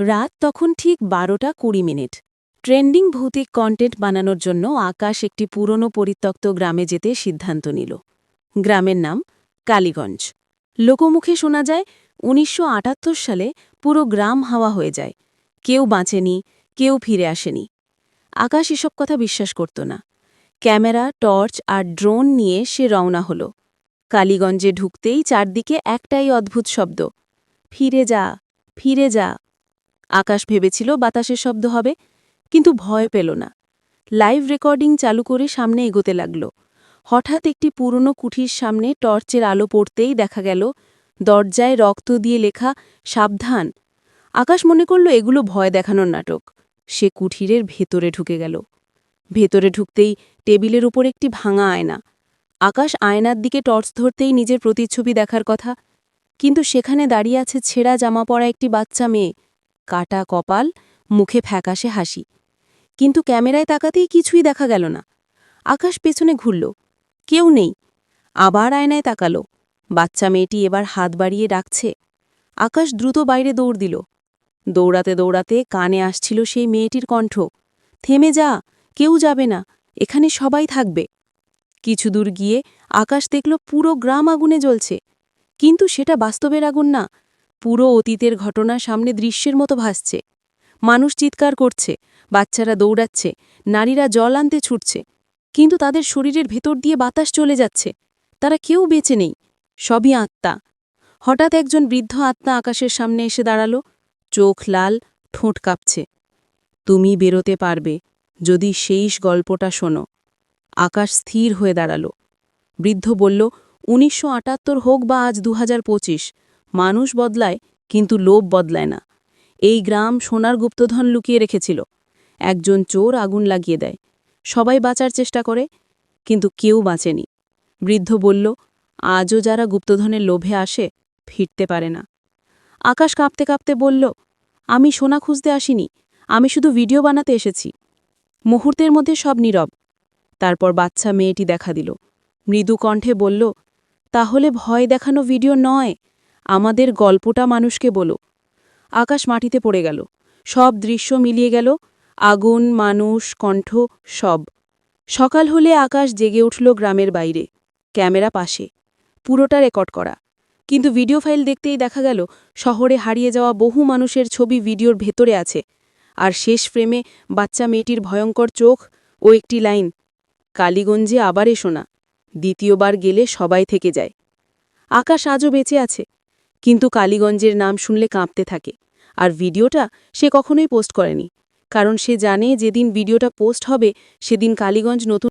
রাত তখন ঠিক বারোটা কুড়ি মিনিট। ট্রেন্ডিং ভৌতিক কন্টেন্ট বানানোর জন্য আকাশ একটি পুরনো পরিত্যক্ত গ্রামে যেতে সিদ্ধান্ত নিল। গ্রামের নাম কালীগঞ্জ। লোকমুখে শোনা যায়, উনিশশো আটাত্তর সালে পুরো গ্রাম হাওয়া হয়ে যায়। কেউ বাঁচেনি, কেউ ফিরে আসেনি। আকাশ এসব কথা বিশ্বাস করত না। ক্যামেরা, টর্চ আর ড্রোন নিয়ে সে রওনা হল। কালীগঞ্জে ঢুকতেই চারদিকে একটাই অদ্ভুত শব্দ, ফিরে যা ফিরে যা। আকাশ ভেবেছিল বাতাসের শব্দ হবে, কিন্তু ভয় পেল না। লাইভ রেকর্ডিং চালু করে সামনে এগোতে লাগল। হঠাৎ একটি পুরনো কুঠির সামনে টর্চের আলো পড়তেই দেখা গেল, দরজায় রক্ত দিয়ে লেখা, সাবধান। আকাশ মনে করল এগুলো ভয় দেখানোর নাটক। সে কুঠিরের ভেতরে ঢুকে গেল। ভেতরে ঢুকতেই টেবিলের উপর একটি ভাঙা আয়না। আকাশ আয়নার দিকে টর্চ ধরতেই নিজের প্রতিচ্ছবি দেখার কথা, কিন্তু সেখানে দাঁড়িয়ে আছে ছেঁড়া জামা পরা একটি বাচ্চা মেয়ে। কাটা কপাল, মুখে ফ্যাকাশে হাসি। কিন্তু ক্যামেরায় তাকাতেই কিছুই দেখা গেল না। আকাশ পেছনে ঘুরল। কেউ নেই। আবার আয়নায় তাকালো। বাচ্চা মেয়েটি এবার হাত বাড়িয়ে ডাকছে। আকাশ দ্রুত বাইরে দৌড় দিল। দৌড়াতে দৌড়াতে কানে আসছিল সেই মেয়েটির কণ্ঠ। থেমে যা, কেউ যাবে না। এখানে সবাই থাকবে। কিছু দূর গিয়ে আকাশ দেখল পুরো গ্রাম আগুনে জ্বলছে। কিন্তু সেটা বাস্তবের আগুন না। পুরো অতীতের ঘটনা সামনে দৃশ্যের মতো ভাসছে। মানুষ চিৎকার করছে, বাচ্চারা দৌড়াচ্ছে, নারীরা জল আনতে ছুটছে। কিন্তু তাদের শরীরের ভেতর দিয়ে বাতাস চলে যাচ্ছে। তারা কেউ বেঁচে নেই, সবই আত্মা। হঠাৎ একজন বৃদ্ধ আত্মা আকাশের সামনে এসে দাঁড়াল। চোখ লাল, ঠোঁট কাঁপছে। তুমি বেরোতে পারবে, যদি শেষ গল্পটা শোনো। আকাশ স্থির হয়ে দাঁড়াল। বৃদ্ধ বলল, উনিশশো আটাত্তর হোক বা আজ দু হাজার পঁচিশ মানুষ বদলায়, কিন্তু লোভ বদলায় না। এই গ্রাম সোনার গুপ্তধন লুকিয়ে রেখেছিল। একজন চোর আগুন লাগিয়ে দেয়। সবাই বাঁচার চেষ্টা করে, কিন্তু কেউ বাঁচেনি। বৃদ্ধ বলল, আজও যারা গুপ্তধনের লোভে আসে, ফিরতে পারে না। আকাশ কাঁপতে কাঁপতে বলল, আমি সোনা খুঁজতে আসিনি, আমি শুধু ভিডিও বানাতে এসেছি। মুহূর্তের মধ্যে সব নীরব। তারপর বাচ্চা মেয়েটি দেখা দিল। মৃদু কণ্ঠে বলল, তাহলে ভয় দেখানো ভিডিও নয় আমাদের গল্পটা মানুষকে বলো। আকাশ মাটিতে পড়ে গেল। সব দৃশ্য মিলিয়ে গেল। আগুন, মানুষ, কণ্ঠ, সব। সকাল হলে আকাশ জেগে উঠল গ্রামের বাইরে। ক্যামেরা পাশে। পুরোটা রেকর্ড করা। কিন্তু ভিডিও ফাইল দেখতেই দেখা গেল, শহরে হারিয়ে যাওয়া বহু মানুষের ছবি ভিডিওর ভেতরে আছে। আর শেষ ফ্রেমে বাচ্চা মেয়েটির ভয়ঙ্কর চোখ ও একটি লাইন, কালীগঞ্জে আবার এসো না। দ্বিতীয়বার গেলে সবাই থেকে যায়। আকাশ আজও বেঁচে আছে। কিন্তু কালীগঞ্জের নাম শুনলে কাঁপতে থাকে। আর ভিডিওটা সে কখনোই পোস্ট করেনি। কারণ সে জানে যেদিন ভিডিওটা পোস্ট হবে, সেদিন কালীগঞ্জ নতুন